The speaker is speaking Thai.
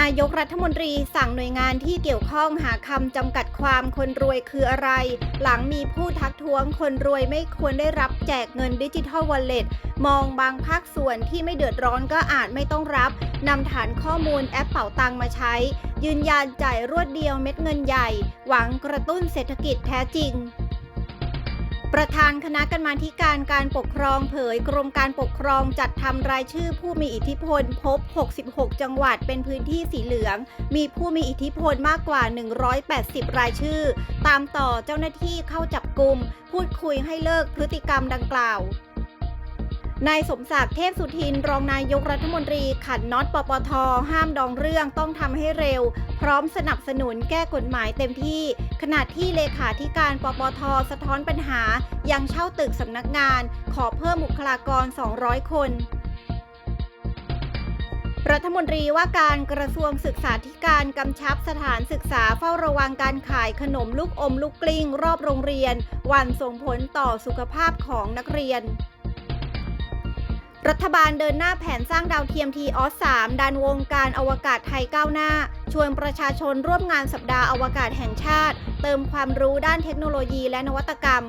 นายกรัฐมนตรีสั่งหน่วยงานที่เกี่ยวข้องหาคำจำกัดความคนรวยคืออะไร หลังมีผู้ทักท้วงคนรวยไม่ควรได้รับแจกเงินดิจิทัลวอลเล็ตมองบางภาคส่วนที่ไม่เดือดร้อนก็อาจไม่ต้องรับนำฐานข้อมูลแอปเป่าตังมาใช้ ยืนยันจ่ายรวดเดียวเม็ดเงินใหญ่ หวังกระตุ้นเศรษฐกิจแท้จริง ประธานคณะกรรมาธิการการปกครองเผยกรมการปกครองจัดทำรายชื่อผู้มีอิทธิพลพบ 66 จังหวัดเป็นพื้นที่สีเหลือง มีผู้มีอิทธิพลมากกว่า 180 รายชื่อ ตามต่อเจ้าหน้าที่เข้าจับกลุ่มพูดคุยให้เลิกพฤติกรรมดังกล่าว นายสมศักดิ์เทพสุทิน รองนายกรัฐมนตรีขันน็อตปปท ห้ามดองเรื่องต้องทำให้เร็ว พร้อมสนับสนุนแก้กฎหมายเต็มที่ ขณะที่เลขาธิการปปท สะท้อนปัญหา ยังเช่าตึกสำนักงาน ขอเพิ่มบุคลากร 200 คนรัฐมนตรีว่าการกระทรวงศึกษาธิการกำชับสถานศึกษาเฝ้าระวังการขายขนมลูกอมลูกกลิ้ง รอบโรงเรียน วันส่งผลต่อสุขภาพของนักเรียน รัฐบาลเดินหน้าแผนสร้างดาวเทียมทีออส3ดันวงการอวกาศไทยก้าวหน้า ชวนประชาชนร่วมงานสัปดาห์อวกาศแห่งชาติ เติมความรู้ด้านเทคโนโลยีและนวัตกรรม